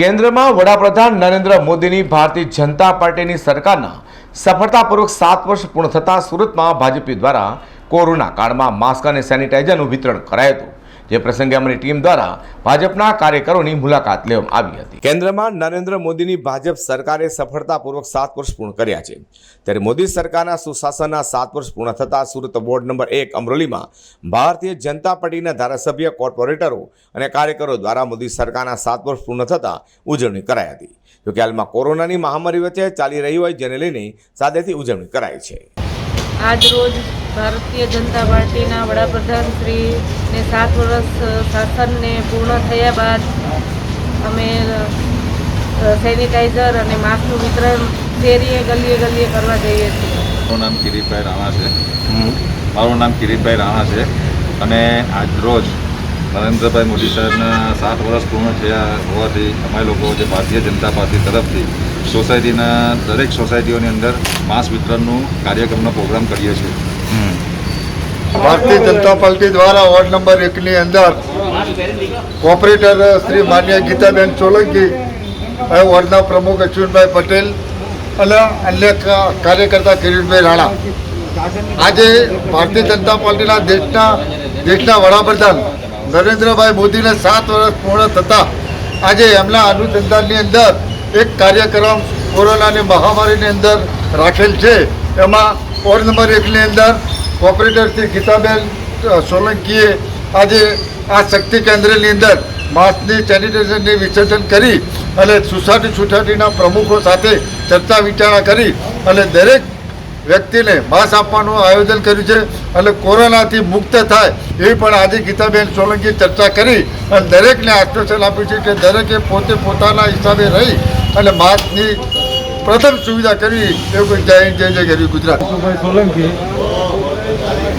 કેન્દ્રમાં વડાપ્રધાન નરેન્દ્ર મોદીની ભારતીય જનતા પાર્ટીની સરકારના સફળતાપૂર્વક સાત વર્ષ પૂર્ણ થતાં સુરતમાં ભાજપી દ્વારા કોરોના કાળમાં માસ્ક અને સેનિટાઇઝરનું વિતરણ કરાયું હતું. જે પ્રસંગે અમારી ટીમ દ્વારા ભાજપના કાર્યકરોની મુલાકાત લેવામાં આવી હતી. કેન્દ્રમાં નરેન્દ્ર મોદીની ભાજપ સરકારે સફળતાપૂર્વક સાત વર્ષ પૂર્ણ કર્યા છે. ત્યારે મોદી સરકારના સુશાસનના સાત વર્ષ પૂર્ણ થતાં સુરત વોર્ડ નંબર એક અમરોલીમાં ભારતીય જનતા પાર્ટીના ધારાસભ્ય કોર્પોરેટરો અને કાર્યકરો દ્વારા મોદી સરકારના સાત વર્ષ પૂર્ણ થતાં ઉજવણી કરાઈ હતી. જોકે હાલમાં કોરોનાની મહામારી વચ્ચે ચાલી રહી હોય જેને લઈને સાદેથી ઉજવણી કરાઈ છે. આજ રોજ ભારતીય જનતા પાર્ટીના વડાપ્રધાન શ્રીને સાત વર્ષ શાસનને પૂર્ણ થયા બાદ અમે સેનિટાઈઝર અને માસ્કનું વિતરણ શેરીએ ગલીએ ગલીએ કરવા જઈએ છીએ. મારું નામ કિરીટભાઈ રાણા છે. મારું નામ કિરીટભાઈ રાણા છે અને આજ રોજ નરેન્દ્રભાઈ મોદી સાહેબના સાત વર્ષ પૂર્ણ થયા હોવાથી અમે લોકો જે ભારતીય જનતા પાર્ટી તરફથી સોસાયટીના દરેક સોસાયટીઓની અંદર માસ વિતરણનું કાર્યક્રમનો પ્રોગ્રામ કરીએ છીએ. ભારતીય જનતા પાર્ટી દ્વારા વોર્ડ નંબર એકની અંદર કોપરેટર શ્રી માન્ય ગીતાબેન સોલંકી વોર્ડના પ્રમુખ અશ્વિનભાઈ પટેલ અને અન્ય કાર્યકર્તા કિરીટભાઈ રાણા. આજે ભારતીય જનતા પાર્ટીના દેશના દેશના વડાપ્રધાન નરેન્દ્રભાઈ મોદીને સાત વર્ષ પૂર્ણ થતાં આજે એમના અનુસંધાનની અંદર એક કાર્યક્રમ કોરોનાની મહામારીની અંદર રાખેલ છે. એમાં વોર્ડ નંબર એકની અંદર કોર્પોરેટર શ્રી ગીતાબેન સોલંકીએ આજે આ શક્તિ કેન્દ્રની અંદર માસ્કની સેનિટાઈઝરની વિસર્જન કરી અને સોસાયટી સોસાયટીના પ્રમુખો સાથે ચર્ચા વિચારણા કરી અને દરેક વ્યક્તિને માસ્ક આપવાનું આયોજન કર્યું છે અને કોરોનાથી મુક્ત થાય એવી પણ આજે ગીતાબેન સોલંકી ચર્ચા કરી અને દરેકને આશ્વાસન આપ્યું છે કે દરેકે પોતે પોતાના હિસાબે રહી અને માસ્કની પ્રથમ સુવિધા કરવી એવું કોઈ જય જય જય ગુજરાત. સોલંકી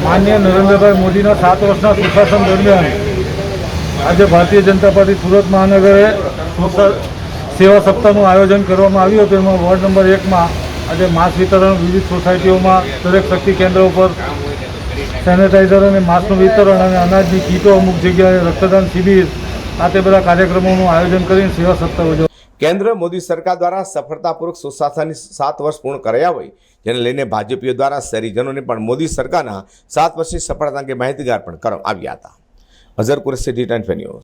માન્ય નરેન્દ્રભાઈ મોદીના સાત વર્ષના સુશાસન દરમિયાન આજે ભારતીય જનતા પાર્ટી સુરત મહાનગરે સેવા સપ્તાહનું આયોજન કરવામાં આવ્યું હતું. એમાં વોર્ડ નંબર એકમાં આજે માસ્ક વિતરણ, વિવિધ સોસાયટીઓમાં દરેક શક્તિ કેન્દ્ર ઉપર સેનેટાઈઝર અને માસ્કનું વિતરણ અને અનાજની કીટો અમુક જગ્યાએ રક્તદાન શિબિર આ તે બધા કાર્યક્રમોનું આયોજન કરીને સેવા સપ્તાહ કેન્દ્ર મોદી સરકાર દ્વારા સફળતાપૂર્વક સુશાસનની સાત વર્ષ પૂર્ણ કર્યા હોય, જેને લઈને ભાજપીઓ દ્વારા શહેરીજનોને પણ મોદી સરકારના સાત વર્ષની સફળતા અંગે માહિતીગાર પણ કરવામાં આવ્યા હતા. Azhar Qureshi, T news.